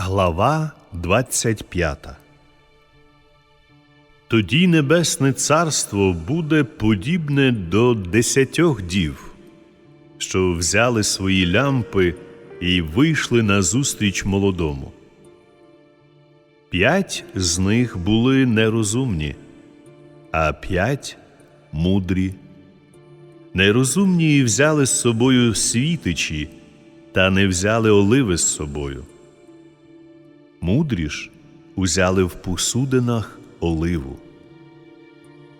Глава 25 Тоді Небесне Царство буде подібне до десятьох дів, що взяли свої лямпи і вийшли назустріч молодому. П'ять з них були нерозумні, а п'ять мудрі. Нерозумні взяли з собою світичі, та не взяли оливи з собою. Мудрі ж узяли в посудинах оливу.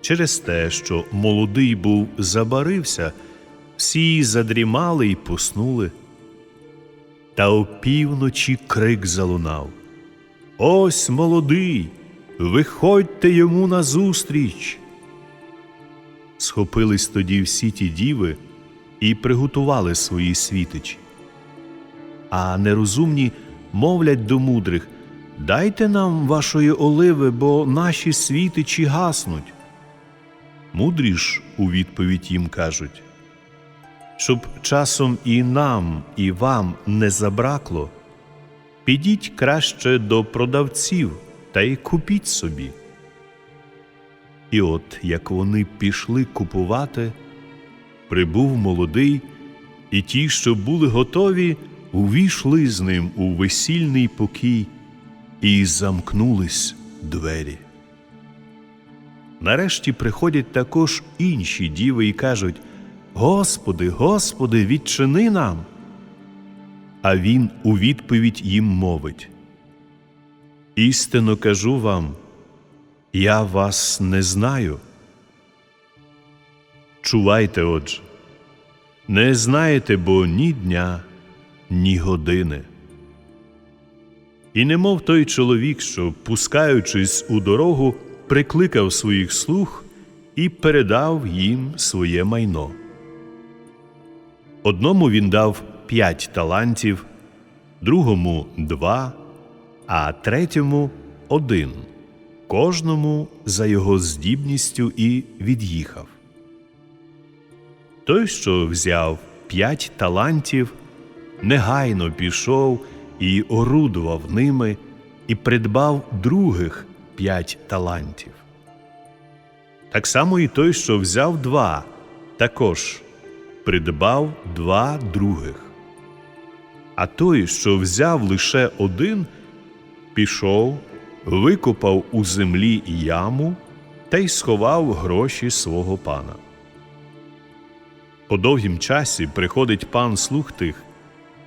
Через те, що молодий був забарився, всі задрімали й поснули. Та опівночі крик залунав Ось молодий, виходьте йому назустріч. Схопились тоді всі ті діви і приготували свої світичі. А нерозумні мовлять до мудрих Дайте нам вашої оливи, бо наші світичі гаснуть. Мудрі ж у відповідь їм кажуть Щоб часом і нам, і вам не забракло, підіть краще до продавців та й купіть собі. І от як вони пішли купувати, прибув молодий, і ті, що були готові, увійшли з ним у весільний покій, і замкнулись двері. Нарешті приходять також інші діви і кажуть Господи, Господи, відчини нам. А він у відповідь їм мовить Істинно кажу вам, я вас не знаю. Чувайте, отже, не знаєте бо ні дня, ні години. І немов той чоловік, що, пускаючись у дорогу, прикликав своїх слуг і передав їм своє майно. Одному він дав п'ять талантів, другому два, а третьому один, кожному за його здібністю і від'їхав. Той, що взяв п'ять талантів, негайно пішов і орудував ними, і придбав других п'ять талантів. Так само і той, що взяв два, також придбав два других. А той, що взяв лише один, пішов, викопав у землі яму та й сховав гроші свого пана. По довгім часі приходить пан слуг тих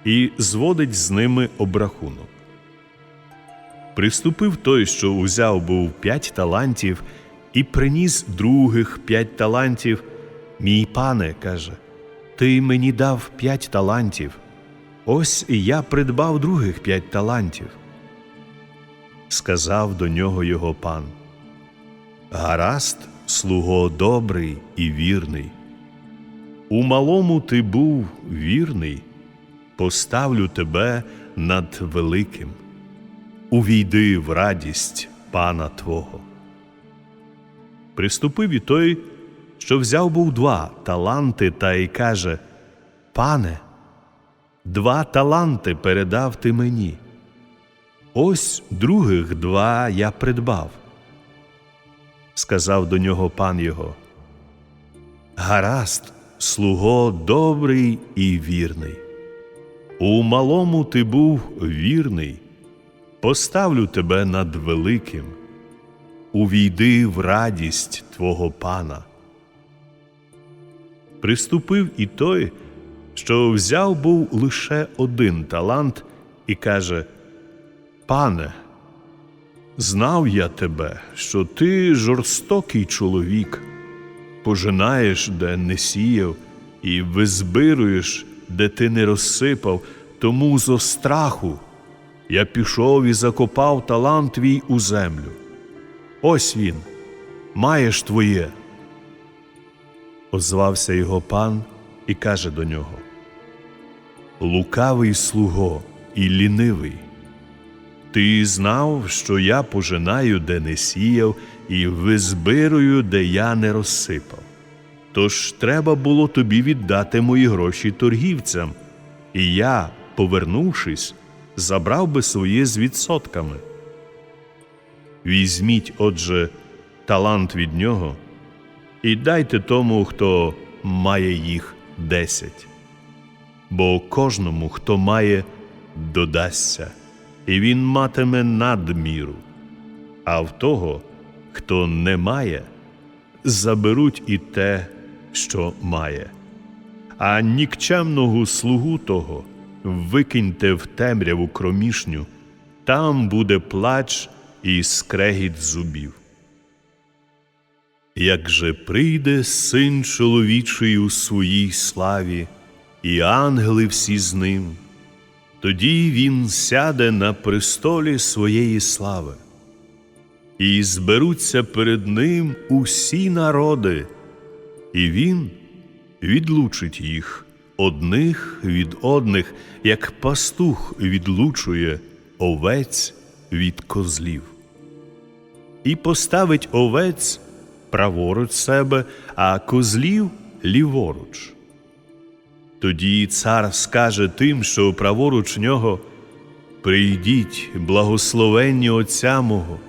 і зводить з ними обрахунок. Приступив той, що узяв був п'ять талантів, і приніс других п'ять талантів. Мій пане, каже, ти мені дав п'ять талантів. Ось я придбав других п'ять талантів. Сказав до нього його пан Гаразд, слуго добрий і вірний. У малому ти був вірний, поставлю тебе над великим. Увійди в радість пана Твого. Приступив і той, що взяв був два таланти, та й каже Пане, два таланти передав ти мені. Ось других два я придбав. Сказав до нього пан його. Гаразд, слуго добрий і вірний. У малому ти був вірний, поставлю тебе над великим. Увійди в радість твого пана. Приступив і той, що взяв був лише один талант, і каже Пане, знав я тебе, що ти жорстокий чоловік, пожинаєш, де не сіяв, і визбируєш, де ти не розсипав, тому зо страху я пішов і закопав талант твій у землю. Ось він, маєш твоє. Озвався його пан і каже до нього Лукавий слуго і лінивий. Ти знав, що я пожинаю, де не сіяв, і визбирую, де я не розсипав. Тож треба було тобі віддати мої гроші торгівцям, і я, повернувшись, забрав би своє з відсотками. Візьміть, отже, талант від нього і дайте тому, хто має їх десять. Бо кожному, хто має, додасться, і він матиме надміру, а в того, хто не має, заберуть і те, що має. А нікчемного слугу того викиньте в темряву кромішню, там буде плач і скрегіт зубів. Як же прийде син чоловічий у своїй славі, і ангели всі з ним, тоді він сяде на престолі своєї слави, і зберуться перед ним усі народи, і він відлучить їх одних від одних, як пастух відлучує овець від козлів, і поставить овець праворуч себе, а козлів ліворуч. Тоді цар скаже тим, що праворуч нього Прийдіть, благословенні Отця мого,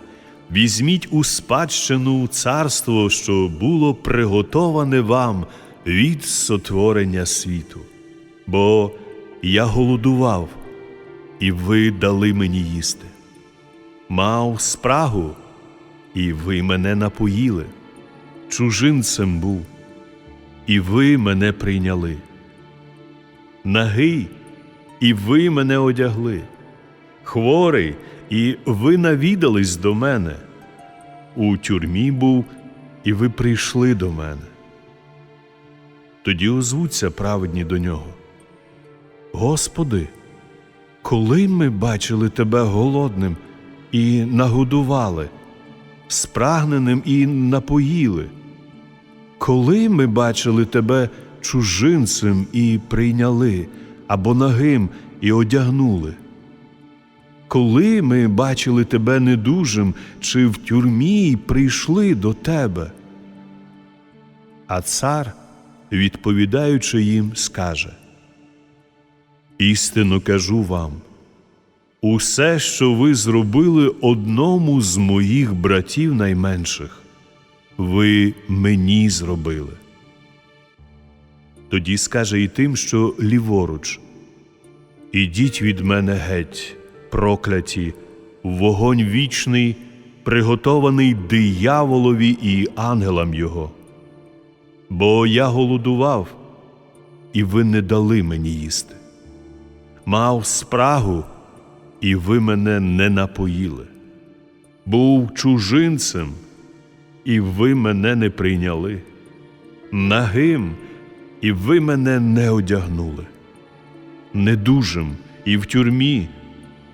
візьміть у спадщину царство, що було приготоване вам від сотворення світу. Бо я голодував, і ви дали мені їсти. Мав спрагу, і ви мене напоїли. Чужинцем був, і ви мене прийняли. Нагий, і ви мене одягли. Хворий, і ви навідались до мене. У тюрмі був, і ви прийшли до мене. Тоді озвуться праведні до нього. Господи, коли ми бачили тебе голодним і нагодували, спрагненим і напоїли, коли ми бачили тебе чужинцем і прийняли, або нагим і одягнули? Коли ми бачили тебе недужим чи в тюрмі і прийшли до тебе? А цар, відповідаючи їм, скаже: Істинно кажу вам, усе, що ви зробили одному з моїх братів найменших, ви мені зробили. Тоді скаже і тим, що ліворуч, Ідіть від мене геть, прокляті, вогонь вічний, приготований дияволові і ангелам його. Бо я голодував, і ви не дали мені їсти. Мав спрагу, і ви мене не напоїли. Був чужинцем, і ви мене не прийняли. Нагим, і ви мене не одягнули. Недужим і в тюрмі,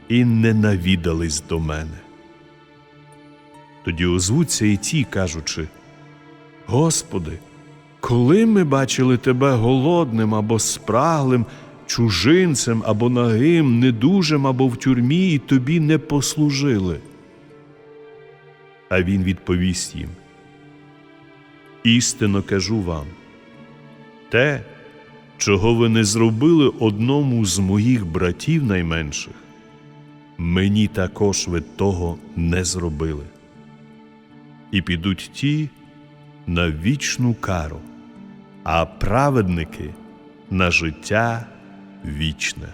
і не навідались до мене. Тоді озвуться і ті, кажучи: Господи, коли ми бачили Тебе голодним або спраглим, чужинцем або нагим, недужим або в тюрмі, і тобі не послужили. А він відповість їм: Істинно кажу вам, те, чого ви не зробили одному з моїх братів найменших, мені також ви того не зробили. І підуть ті на вічну кару, а праведники на життя вічне.